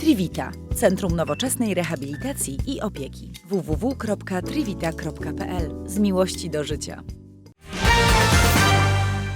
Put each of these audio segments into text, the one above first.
Trivita Centrum Nowoczesnej Rehabilitacji i Opieki www.trivita.pl Z miłości do życia.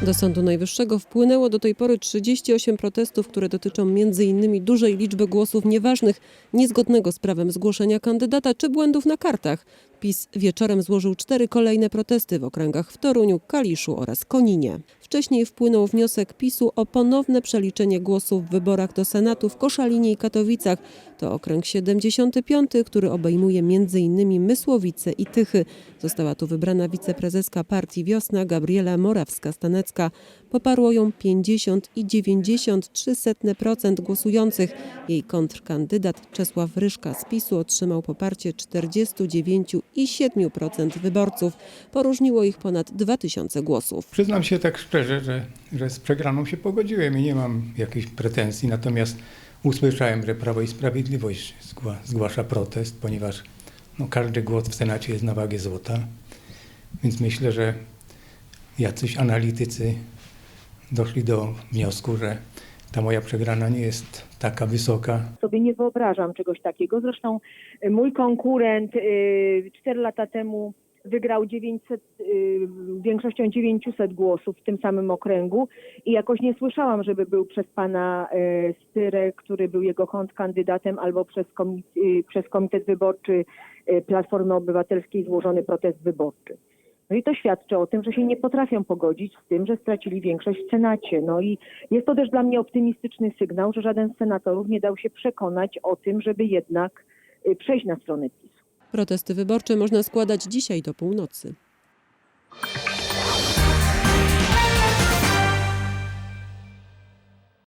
Do Sądu Najwyższego wpłynęło do tej pory 38 protestów, które dotyczą m.in. dużej liczby głosów nieważnych, niezgodnego z prawem zgłoszenia kandydata czy błędów na kartach. PiS wieczorem złożył cztery kolejne protesty w okręgach w Toruniu, Kaliszu oraz Koninie. Wcześniej wpłynął wniosek PiSu o ponowne przeliczenie głosów w wyborach do Senatu w Koszalinie i Katowicach. To okręg 75, który obejmuje m.in. Mysłowice i Tychy. Została tu wybrana wiceprezeska partii Wiosna Gabriela Morawska-Stanecka. Poparło ją 50 i 93% głosujących. Jej kontrkandydat Czesław Ryszka z PiSu otrzymał poparcie 49,7% wyborców. Poróżniło ich ponad 2000 głosów. Przyznam się tak szczerze, że, że z przegraną się pogodziłem i nie mam jakichś pretensji, natomiast usłyszałem, że Prawo i Sprawiedliwość zgła, zgłasza protest, ponieważ no, każdy głos w Senacie jest na wagę złota, więc myślę, że jacyś analitycy doszli do wniosku, że ta moja przegrana nie jest taka wysoka, sobie nie wyobrażam czegoś takiego. Zresztą y, mój konkurent 4 lata temu wygrał 900, y, większością 900 głosów w tym samym okręgu i jakoś nie słyszałam, żeby był przez pana y, Styrę, który był jego kontrkandydatem, albo przez, y, przez Komitet Wyborczy y, Platformy Obywatelskiej złożony protest wyborczy. No i to świadczy o tym, że się nie potrafią pogodzić z tym, że stracili większość w Senacie. No i jest to też dla mnie optymistyczny sygnał, że żaden z senatorów nie dał się przekonać o tym, żeby jednak y, przejść na stronę PiSu. Protesty wyborcze można składać dzisiaj do północy.